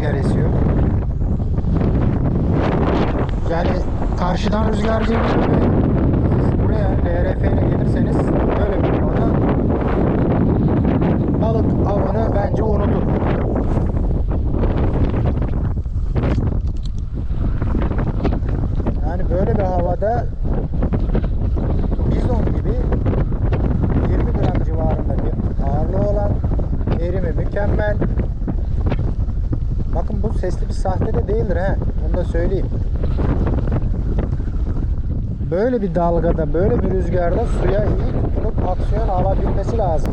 rüzgar esiyor. Yani karşıdan rüzgar geliyor buraya LRF ile gelirseniz böyle bir orada balık avını bence unutun. Yani böyle bir havada bizon gibi 20 gram civarında bir ağırlığı olan erimi mükemmel Sesli bir sahte de değildir he. Onu da söyleyeyim. Böyle bir dalgada, böyle bir rüzgarda suya iyi tutunup aksiyon alabilmesi lazım.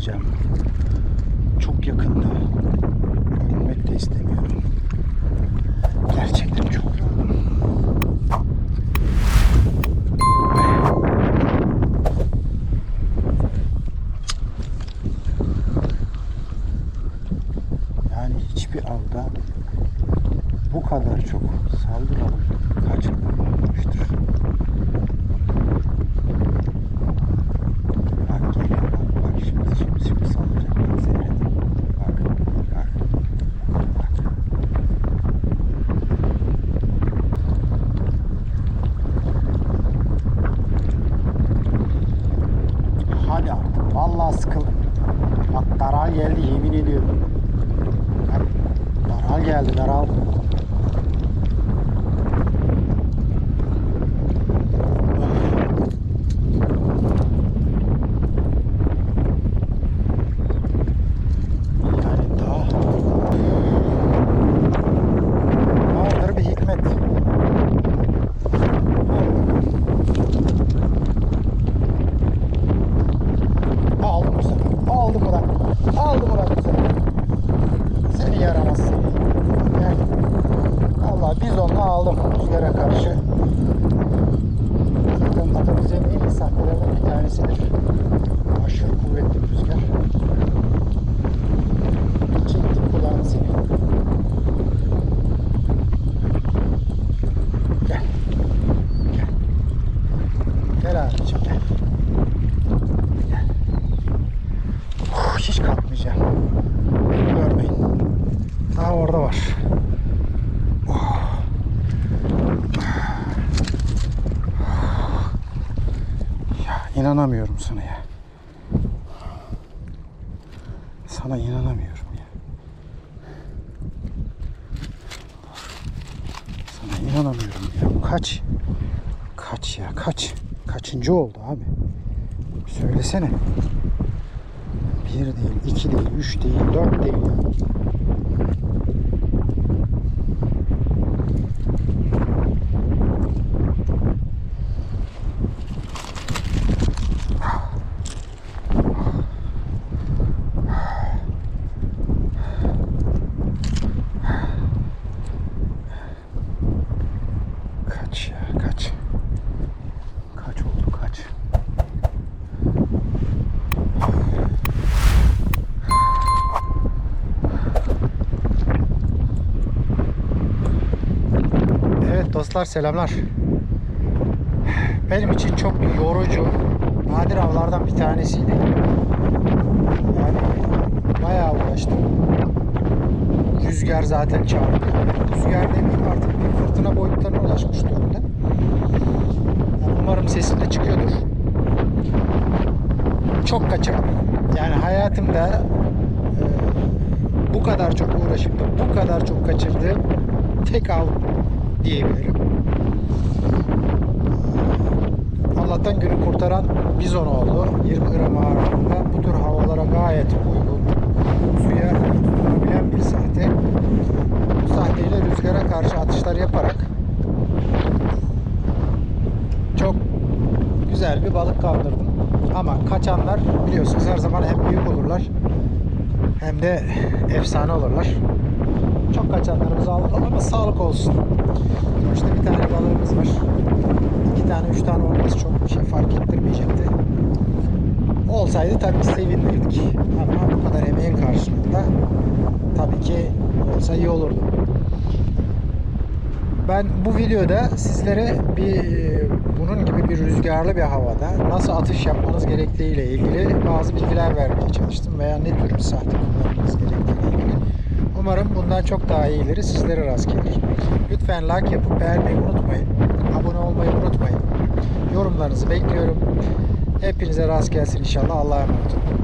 Kalkamayacağım. Çok yakında. Görünmek de istemiyorum. Gerçekten çok yorgunum. Yani hiçbir avda bu kadar çok saldırı alıp kaçırılmamıştır. Bak geliyor bak bak şimdi şimdi şimdi saldıracak bak seyret. Bak bak bak. Hadi artık vallahi sıkıldım. Bak daral geldi yemin ediyorum. Daral geldi daral. Thanks. İnanamıyorum sana ya. Sana inanamıyorum ya. Sana inanamıyorum ya. Kaç? Kaç ya kaç? Kaçıncı oldu abi? Söylesene. Bir değil, iki değil, üç değil, dört değil. Kaç ya kaç? Kaç oldu kaç? Evet dostlar selamlar. Benim için çok yorucu, nadir avlardan bir tanesiydi. Yani bayağı uğraştım. Rüzgar zaten çağırdı. Rüzgar demeyeyim artık bir fırtına boyutlarına ulaşmış durumda. Yani umarım sesim de çıkıyordur. Çok kaçırdım. Yani hayatımda e, bu kadar çok uğraşıp da bu kadar çok kaçırdığım tek av diyebilirim. Allah'tan günü kurtaran bizon oldu. 20 gram ağırlığında bu tür havalara gayet uygun. Suya tutunabilen bir kaldırdım. Ama kaçanlar biliyorsunuz her zaman hem büyük olurlar hem de efsane olurlar. Çok kaçanlarımız aldık ama sağlık olsun. Sonuçta bir tane balığımız var. İki tane, üç tane olması çok bir şey fark ettirmeyecekti. Olsaydı tabii sevinirdik. Ama bu kadar emeğin karşılığında tabii ki olsa iyi olurdu. Ben bu videoda sizlere bir e, bunun gibi bir rüzgarlı bir havada nasıl atış yapmanız gerektiği ile ilgili bazı bilgiler vermeye çalıştım veya ne tür bir sahte kullanmanız gerektiği ilgili. Umarım bundan çok daha iyileri sizlere rast gelir. Lütfen like yapıp beğenmeyi unutmayın. Abone olmayı unutmayın. Yorumlarınızı bekliyorum. Hepinize rast gelsin inşallah. Allah'a emanet olun.